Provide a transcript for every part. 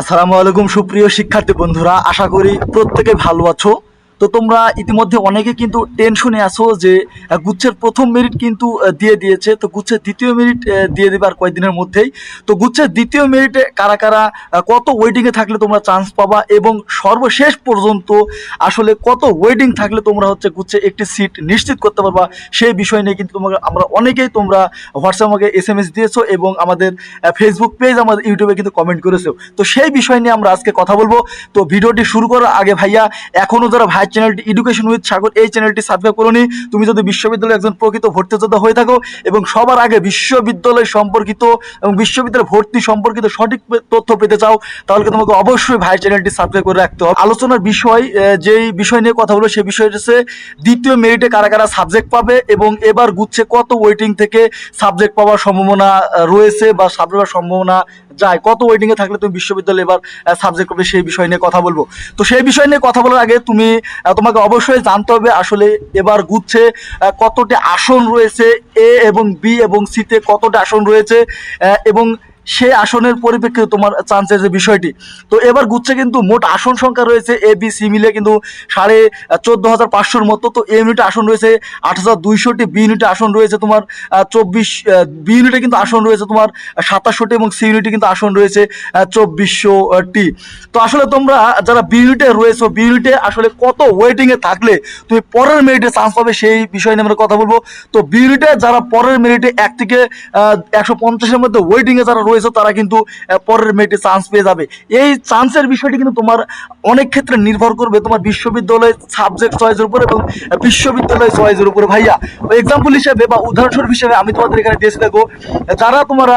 আসসালামু আলাইকুম সুপ্রিয় শিক্ষার্থী বন্ধুরা আশা করি প্রত্যেকে ভালো আছো। তো তোমরা ইতিমধ্যে অনেকে কিন্তু টেনশনে আছো যে গুচ্ছের প্রথম মেরিট কিন্তু দিয়ে দিয়েছে। তো গুচ্ছের দ্বিতীয় মেরিট দিয়ে দেবে আর কয়েকদিনের মধ্যেই। তো গুচ্ছের দ্বিতীয় মেরিটে কারা কারা কত ওয়েটিংয়ে থাকলে তোমরা চান্স পাবা এবং সর্বশেষ পর্যন্ত আসলে কত ওয়েটিং থাকলে তোমরা হচ্ছে গুচ্ছে একটি সিট নিশ্চিত করতে পারবা, সেই বিষয় নিয়ে কিন্তু তোমাকে, আমরা অনেকেই তোমরা হোয়াটসঅ্যাপ আমাকে এস এম এস দিয়েছ এবং আমাদের ফেসবুক পেজ আমাদের ইউটিউবে কিন্তু কমেন্ট করেছ। তো সেই বিষয় নিয়ে আমরা আজকে কথা বলব। তো ভিডিওটি শুরু করার আগে ভাইয়া, এখনও যারা ভাই চ্যানেলটি এডুকেশন উইথ সাগর, এই চ্যানেলটি সাবস্ক্রাইব করোনি তুমি যদি বিশ্ববিদ্যালয়ে একজন প্রকৃত ভর্তি যোদ্ধা হয়ে থাকো এবং সবার আগে বিশ্ববিদ্যালয় সম্পর্কিত এবং বিশ্ববিদ্যালয় ভর্তি সম্পর্কিত সঠিক তথ্য পেতে চাও, তাহলে তোমাকে অবশ্যই ভাই চ্যানেলটি সাবস্ক্রাইব করে রাখতে হবে। আলোচনার বিষয় যেই বিষয় নিয়ে কথা হলো সেই বিষয়টা হচ্ছে দ্বিতীয় মেরিটে কারা কারা সাবজেক্ট পাবে এবং এবার গুচ্ছে কত ওয়েটিং থেকে সাবজেক্ট পাওয়ার সম্ভাবনা রয়েছে বা সাবজেক্ট পাওয়ার সম্ভাবনা যায়, কত ওয়েটিং এ থাকলে তুমি বিশ্ববিদ্যালয়ে এবার সাবজেক্ট করবে সেই বিষয় নিয়ে কথা বলব। তো সেই বিষয় নিয়ে কথা বলার আগে তুমি তোমাকে অবশ্যই জানতে হবে আসলে এবার গুচ্ছে কতটি আসন রয়েছে এ এবং বি এবং সিতে কতটা আসন রয়েছে এবং সে আসনের পরিপ্রেক্ষিতে তোমার চান্সের যে বিষয়টি। তো এবার গুচ্ছে কিন্তু মোট আসন সংখ্যা রয়েছে এ বি সি মিলে কিন্তু সাড়ে চোদ্দ হাজার পাঁচশোর মতো। তো এ ইউনিটে আসন রয়েছে আট হাজার দুইশোটি বি ইউনিটে আসন রয়েছে তোমার চব্বিশ বি ইউনিটে কিন্তু আসন রয়েছে তোমার সাতাশশোটি এবং সি ইউনিটে কিন্তু আসন রয়েছে চব্বিশশো টি তো আসলে তোমরা যারা বি ইউনিটে রয়েছো বি ইউনিটে আসলে কত ওয়েটিংয়ে থাকলে তুমি পরের মেরিটে চান্স পাবে সেই বিষয় নিয়ে আমরা কথা বলব। তো বি ইউনিটে যারা পরের মেরিটে এক থেকে একশো পঞ্চাশের মধ্যে ওয়েটিংয়ে যারা রয়েছে তারা কিন্তু পরের মেরিটে চান্স পেয়ে যাবে। এই চান্সের বিষয়টি কিন্তু তোমার অনেক ক্ষেত্রে নির্ভর করবে তোমার বিশ্ববিদ্যালয় সাবজেক্ট চয়েসের উপর এবং বিশ্ববিদ্যালয় চয়েসের উপর। ভাইয়া এক্সাম্পল হিসেবে বা উদাহরণস্বরূপ হিসেবে আমি তোমাদের এখানে দিয়েছি দেখো, যারা তোমরা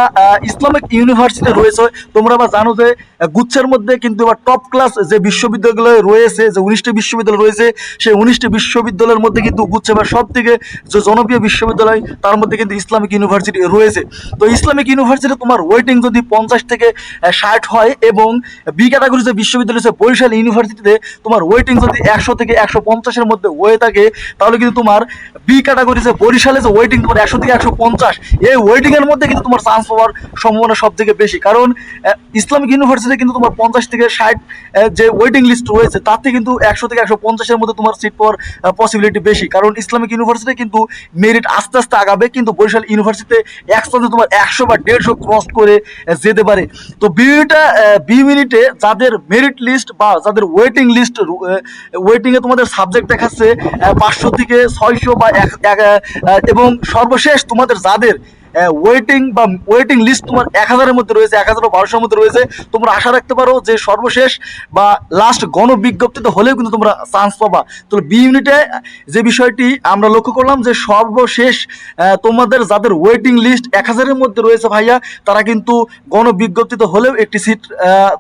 ইসলামিক ইউনিভার্সিটি রয়েছে, তোমরা বা জানো যে গুচ্ছের মধ্যে কিন্তু এবার টপ ক্লাস যে বিশ্ববিদ্যালয় রয়েছে, যে উনিশটি বিশ্ববিদ্যালয় রয়েছে, সেই উনিশটি বিশ্ববিদ্যালয়ের মধ্যে কিন্তু গুচ্ছে এবার সব থেকে যে জনপ্রিয় বিশ্ববিদ্যালয়, তার মধ্যে কিন্তু ইসলামিক ইউনিভার্সিটি রয়েছে। তো ইসলামিক ইউনিভার্সিটি তোমার ওয়েটিং যদি পঞ্চাশ থেকে ষাট হয় এবং বি ক্যাটাগরি যে বিশ্ববিদ্যালয় আছে বরিশাল ইউনিভার্সিটিতে তোমার ওয়েটিং যদি একশো থেকে একশো পঞ্চাশের মধ্যে হয়ে থাকে, তাহলে কিন্তু তোমার বি ক্যাটাগরি যে বরিশালে যে ওয়েটিং তোমার একশো থেকে একশো পঞ্চাশ, এই ওয়েটিং এর মধ্যে কিন্তু তোমার চান্স পাওয়ার সম্ভাবনা সব থেকে বেশি। কারণ ইসলামিক ইউনিভার্সিটি কিন্তু তোমার পঞ্চাশ থেকে ষাট যে ওয়েটিং লিস্ট রয়েছে, তাতে কিন্তু একশো থেকে একশো পঞ্চাশের মধ্যে তোমার সিট পাওয়ার পসিবিলিটি বেশি। কারণ ইসলামিক ইউনিভার্সিটি কিন্তু মেরিট আস্তে আস্তে আগাবে, কিন্তু বরিশাল ইউনিভার্সিটিতে একসাথে তোমার একশো বা দেড়শো ক্রস করে যেতে পারে। তো বিটা বি মিনিটে যাদের মেরিট লিস্ট বা যাদের ওয়েটিং লিস্ট ওয়েটিং এ তোমাদের সাবজেক্ট দেখাচ্ছে পাঁচশো থেকে ছয়শো বা এক, এবং সর্বশেষ তোমাদের যাদের ওয়েটিং বা ওয়েটিং লিস্ট তোমার এক হাজারের মধ্যে রয়েছে, এক হাজার বারোশোর মধ্যে রয়েছে। তোমরা আশা রাখতে পারো যে সর্বশেষ বা লাস্ট গণবিজ্ঞপ্তিতে হলেও কিন্তু তোমরা চান্স পাবা। তো বি ইউনিটে যে বিষয়টি আমরা লক্ষ্য করলাম যে সর্বশেষ তোমাদের যাদের ওয়েটিং লিস্ট এক হাজারের মধ্যে রয়েছে ভাইয়া, তারা কিন্তু গণবিজ্ঞপ্তিতে হলেও একটি সিট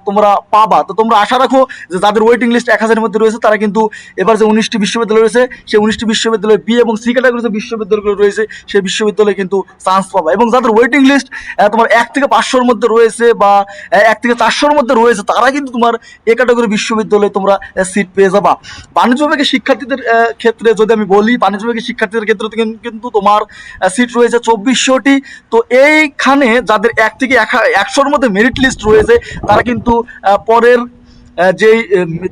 তোমরা পাবা। তো তোমরা আশা রাখো যে যাদের ওয়েটিং লিস্ট এক হাজারের মধ্যে রয়েছে, তারা কিন্তু এবার যে উনিশটি বিশ্ববিদ্যালয় রয়েছে, সেই উনিশটি বিশ্ববিদ্যালয় বি এবং সি ক্যাটাগরি যে বিশ্ববিদ্যালয়গুলো রয়েছে, সেই বিশ্ববিদ্যালয়ে কিন্তু চান্স পাবা। এবং যাদের ওয়েটিং লিস্ট তোমার এক থেকে পাঁচশোর মধ্যে রয়েছে বা এক থেকে চারশোর মধ্যে রয়েছে, তারা কিন্তু তোমার এ ক্যাটাগরি বিশ্ববিদ্যালয়ে তোমরা সিট পেয়ে যাবা। বাণিজ্য বিভাগের শিক্ষার্থীদের ক্ষেত্রে যদি আমি বলি, বাণিজ্য বিভাগের শিক্ষার্থীদের ক্ষেত্রে কিন্তু তোমার সিট রয়েছে চব্বিশশোটি। তো এইখানে যাদের এক থেকে এক- একশোর মধ্যে মেরিট লিস্ট রয়েছে, তারা কিন্তু পরের যেই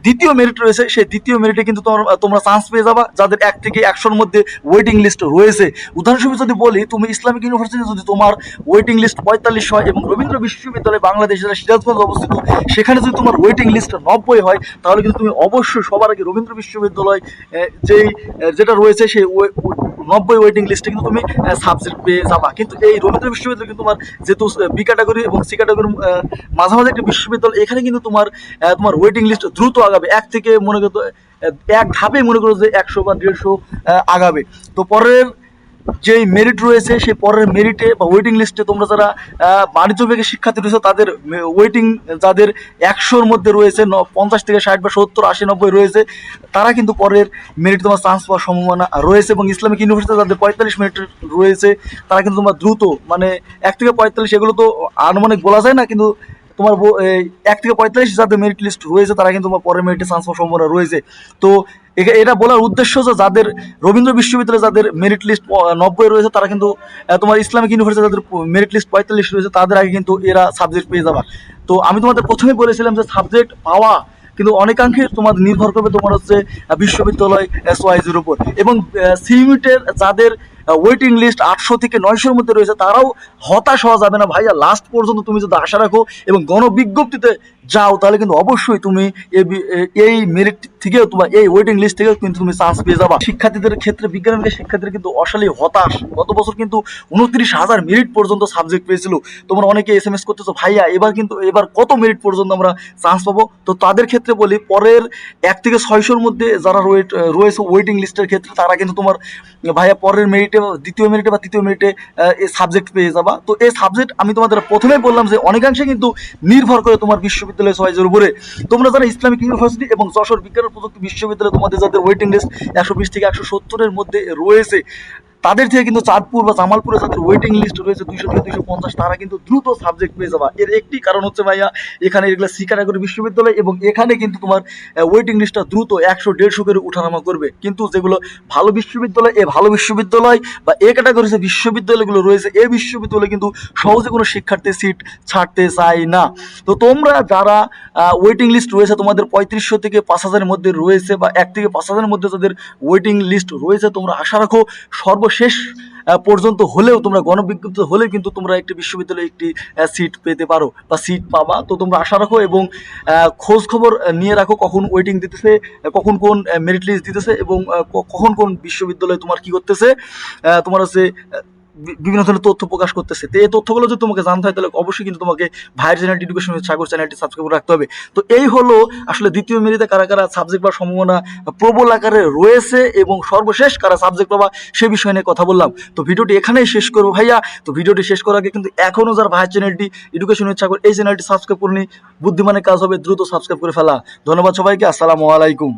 দ্বিতীয় মেরিট রয়েছে, সেই দ্বিতীয় মেরিটে কিন্তু তোমার- চান্স পেয়ে যাবা। যাদের এক থেকে একশোর মধ্যে ওয়েটিং লিস্ট রয়েছে। উদাহরণস্বরূপ যদি বলি, তুমি ইসলামিক ইউনিভার্সিটি যদি তোমার ওয়েটিং লিস্ট পঁয়তাল্লিশ হয় এবং রবীন্দ্র বিশ্ববিদ্যালয় বাংলাদেশ যেটা সিরাজগঞ্জ অবস্থিত, সেখানে যদি তোমার ওয়েটিং লিস্ট নব্বই হয়, তাহলে কিন্তু তুমি অবশ্যই সবার আগে রবীন্দ্র বিশ্ববিদ্যালয় যেই যেটা রয়েছে, সেই নব্বই ওয়েটিং লিস্টে কিন্তু তুমি সাবজেক্ট পেয়ে যাবা। কিন্তু এই রবীন্দ্র বিশ্ববিদ্যালয় কিন্তু তোমার যেহেতু বি ক্যাটাগরি এবং সি ক্যাটাগরি মাঝামাঝি একটা বিশ্ববিদ্যালয়, এখানে কিন্তু তোমার তোমার ওয়েটিং লিস্ট দ্রুত আগাবে। এক থেকে মনে করতো এক ধাপে মনে করো যে একশো বা দেড়শো আগাবে। তো পরের যেই মেরিট রয়েছে, সেই পরের মেরিটে বা ওয়েটিং লিস্টে তোমরা যারা বাণিজ্য বিভাগের শিক্ষার্থী রয়েছে, তাদের ওয়েটিং যাদের একশোর মধ্যে রয়েছে পঞ্চাশ থেকে ষাট বা সত্তর, আশি, নব্বই রয়েছে, তারা কিন্তু পরের মেরিট তোমার চান্স পাওয়ার সম্ভাবনা রয়েছে এবং ইসলামিক ইউনিভার্সিটি যাদের পঁয়তাল্লিশ মিনিট রয়েছে, তারা কিন্তু তোমার দ্রুত মানে এক থেকে পঁয়তাল্লিশ, এগুলো তো আনুমানিক বলা যায় না, কিন্তু তোমার এক থেকে পঁয়তাল্লিশ যাদের মেরিট লিস্ট রয়েছে, তারা কিন্তু তোমার পরের মেরিটে চান্স পাওয়ার সম্ভাবনা রয়েছে। তো এটা বলার উদ্দেশ্য যে যাদের রবীন্দ্র বিশ্ববিদ্যালয়ে যাদের মেরিট লিস্ট নব্বই রয়েছে, তারা কিন্তু তোমার ইসলামিক ইউনিভার্সিটি যাদের মেরিট লিস্ট পঁয়তাল্লিশ রয়েছে, তাদের আগে কিন্তু এরা সাবজেক্ট পেয়ে যাবা। তো আমি তোমাদের প্রথমে বলেছিলাম যে সাবজেক্ট পাওয়া কিন্তু অনেকাংশে তোমার নির্ভর করবে তোমার হচ্ছে বিশ্ববিদ্যালয় এস ওয়াইজের উপর। এবং সিমিটের যাদের ওয়েটিং লিস্ট আটশো থেকে নয়শোর মধ্যে রয়েছে, তারাও হতাশ হওয়া যাবে না। ভাইয়া লাস্ট পর্যন্ত তুমি যদি আশা রাখো এবং গণবিজ্ঞপ্তিতে যাও, তাহলে কিন্তু অবশ্যই তুমি এই মেরিট থেকেও তোমার, এই ওয়েটিং লিস্ট থেকেও কিন্তু তুমি চান্স পেয়ে যাবা। শিক্ষার্থীদের ক্ষেত্রে বিজ্ঞান বিভাগের শিক্ষার্থীরা কিন্তু অসালি হতাশ। গত বছর কিন্তু উনত্রিশ হাজার মেরিট পর্যন্ত সাবজেক্ট পেয়েছিল। তোমরা অনেকে এস এম এস করতেছো, ভাইয়া, এবার কিন্তু, এবার কত মেরিট পর্যন্ত আমরা চান্স পাবো? তো তাদের ক্ষেত্রে বলি, পরের এক থেকে ছয়শোর মধ্যে যারা রয়ে- রয়েছে ওয়েটিং লিস্টের ক্ষেত্রে, তারা কিন্তু তোমার, ভাইয়া, পরের মেরিটে দ্বিতীয় মিনিটে বা তৃতীয় মিনিটে এই সাবজেক্ট পেয়ে যাবা। তো এই সাবজেক্ট আমি তোমাদের প্রথমেই বললাম যে অনেকাংশে কিন্তু নির্ভর করে তোমার বিশ্ববিদ্যালয় চয়েসের উপরে। তোমরা যারা ইসলামিক ইউনিভার্সিটি এবং যশোর বিজ্ঞান প্রযুক্তি বিশ্ববিদ্যালয়ে তোমাদের যাদের ওয়েটিং লিস্ট একশো বিশ থেকে একশো সত্তরের মধ্যে রয়েছে তাদের থেকে কিন্তু চাঁদপুর বা জামালপুরে যাদের ওয়েটিং লিস্ট রয়েছে দুইশো থেকে দুইশো পঞ্চাশ। তারা কিন্তু দ্রুত সাবজেক্ট পেয়ে যাবা। এর একটি কারণ হচ্ছে ভাইয়া, এখানে এগুলো সি ক্যাটাগরি বিশ্ববিদ্যালয় এবং এখানে কিন্তু তোমার ওয়েটিং লিস্টটা দ্রুত একশো দেড়শো করে উঠানামা করবে। কিন্তু যেগুলো ভালো বিশ্ববিদ্যালয়, এ ভালো বিশ্ববিদ্যালয় বা এ ক্যাটাগরি যে বিশ্ববিদ্যালয়গুলো রয়েছে এই বিশ্ববিদ্যালয়ে কিন্তু সহজে কোনো শিক্ষার্থী সিট ছাড়তে চায় না। তো তোমরা যারা ওয়েটিং লিস্ট রয়েছে, তোমাদের পঁয়ত্রিশশো থেকে পাঁচ হাজারের মধ্যে রয়েছে বা এক থেকে পাঁচ হাজারের মধ্যে যাদের ওয়েটিং লিস্ট রয়েছে, তোমরা আশা রাখো সর্বশেষ আহ, পর্যন্ত হলেও তোমরা গণবিজ্ঞপ্তি হলেও কিন্তু তোমরা একটি বিশ্ববিদ্যালয়ে একটি সিট পেতে পারো বা সিট পাবা। তো তোমরা আশা রাখো এবং খোঁজ খবর নিয়ে রাখো কখন ওয়েটিং দিতেছে কখন কোন মেরিট লিস্ট দিতেছে এবং কখন কোন বিশ্ববিদ্যালয়ে তোমার কি করতেছে। তোমার হচ্ছে বিভিন্ন ধরনের তথ্য প্রকাশ করতেছে। তো এই তথ্যগুলো যদি তোমাকে জানতে হয়, তাহলে অবশ্যই কিন্তু তোমাকে ভাইয়ের চ্যানেলটি এডুকেশন সাগর চ্যানেলটি সাবস্ক্রাইব করে রাখতে হবে। তো এই হলো আসলে দ্বিতীয় মেরিতে কারা কারা সাবজেক্ট পাওয়ার সম্ভাবনা প্রবল আকারে রয়েছে এবং সর্বশেষ কারা সাবজেক্ট পাবা সে বিষয় নিয়ে কথা বললাম। তো ভিডিওটি এখানেই শেষ করব ভাইয়া। তো ভিডিওটি শেষ করার আগে কিন্তু এখনও যার ভাইয়ের চ্যানেলটি এডুকেশন সাগর, এই চ্যানেলটি সাবস্ক্রাইব করে নি বুদ্ধিমানের কাজ হবে, দ্রুত সাবস্ক্রাইব করে ফেলা। ধন্যবাদ সবাইকে, আসসালামু আলাইকুম।